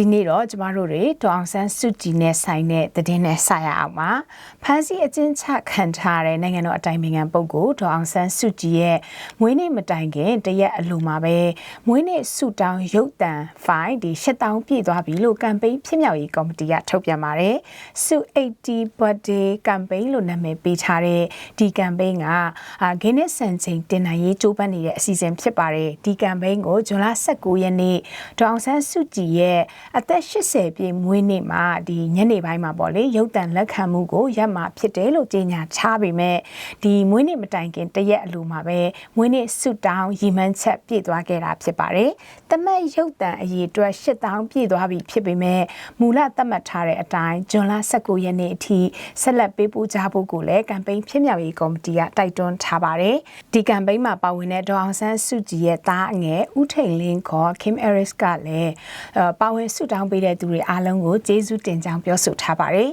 ဒီနေ့တော့ကျမတို့တွေဒေါအောင်ဆန်းစုကြည်နဲ့ဆိုင်တဲ့သတင်းနဲ့ဆက်ရအောင်ပါဖန်စီအချင်းချခံထားတဲ့နိုင်ငံတော်အတိုင်ပင်ခံပုဂ္ဂိုလ်ဒေါအောင်ဆန်းစုကြည်ရဲ့မွေးနေ့မတိုင်ခင်တရက်အလိုမှာပဲမွေးနေ့ဆုတောင်းရုပ်တံဖိုင်ဒီ8000ပြည့်သွားပြီလို့ကမ်ပိန်းဖြစ်မြောက်ရေးကော်မတီကထုတ်ပြန်ပါတယ်ဆု80 birthday campaign လို့နာမည်ပေးထားတဲ့ဒီကမ်ပိန်းကအာဂိနစ်စံချိန်တင်နိုင်ရေးကြိုးပမ်းနေတဲ့အစီအစဉ်ဖြစ်ပါတယ်ဒီကမ်ပိန်းကိုဇွန်လ19ရက်နေ့ဒေါအောင်ဆန်းစုကြည်ရဲ့အသက်80ပြည့်မွေးနေ့မှာဒီညနေပိုင်းမှာပေါ့လေရုပ်တံလက်ခံမှုကိုရပ်မှာဖြစ်တယ်လို့ကြေညာချပေမဲ့ဒီမွေးနေ့မတိုင်ခင်တရက်အလိုမှာပဲမွေးနေ့ဆုတောင်းရီမန်းချက်ပြည့်သွားခဲ့တာဖြစ်ပါတယ်။တမတ်ရုပ်တံအရေးအတွက်8000ပြည့်သွားပြီဖြစ်ပေမဲ့မူလသတ်မှတ်ထားတဲ့အတိုင်းဇွန်လ19ရက်နေ့အထိဆက်လက်ပေးပို့ကြဖို့ကိုလည်းကမ်ပိန်းဖြစ်မြောက်ရေးကော်မတီကတိုက်တွန်းထားပါတယ်။ဒီကမ်ပိန်းမှာပါဝင်တဲ့ဒေါအောင်ဆန်းစုကြည်ရဲ့သားအငယ်ဦးထိန်လင်းခေါ် Kim Harris ကလည်းပါဝင်ဆုတောင်းပေးတဲ့သူတွေအားလုံးကိုကျေးဇူးတင်ကြောင်းပြောဆိုထားပါတယ်